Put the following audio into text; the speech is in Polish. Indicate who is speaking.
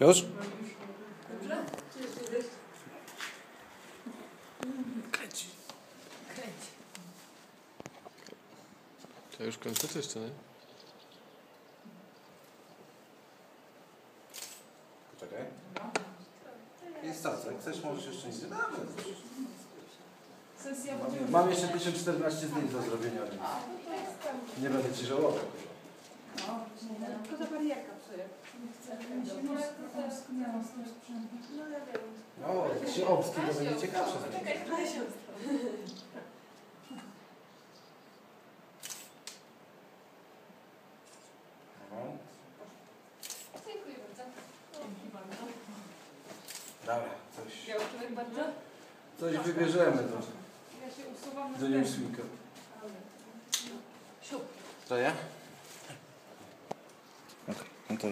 Speaker 1: Już?
Speaker 2: Dobrze? Czy jeszcze gdzieś?
Speaker 1: Kręci.
Speaker 2: Kręć.
Speaker 1: To już kończę, czy jeszcze nie?
Speaker 3: Poczekaj. Jest czas, jak chcesz możesz jeszcze nic.
Speaker 2: Sesja
Speaker 3: Mam, mam jeszcze 1014 zdjęć do zrobienia, więc nie będę ci żałował.
Speaker 2: Tylko ta barierka psuje. No ja wiem.
Speaker 3: No, jak się obski, to będzie ciekawsze.
Speaker 2: Czekaj.
Speaker 3: No.
Speaker 2: Dziękuję bardzo. Dzięki bardzo.
Speaker 3: Dobra, coś,
Speaker 2: Białczek bardzo.
Speaker 3: coś wybierzemy do,
Speaker 2: Ja się usuwam na
Speaker 3: do Newsweeka.
Speaker 2: Siup.
Speaker 3: To ja?
Speaker 1: Okej, no to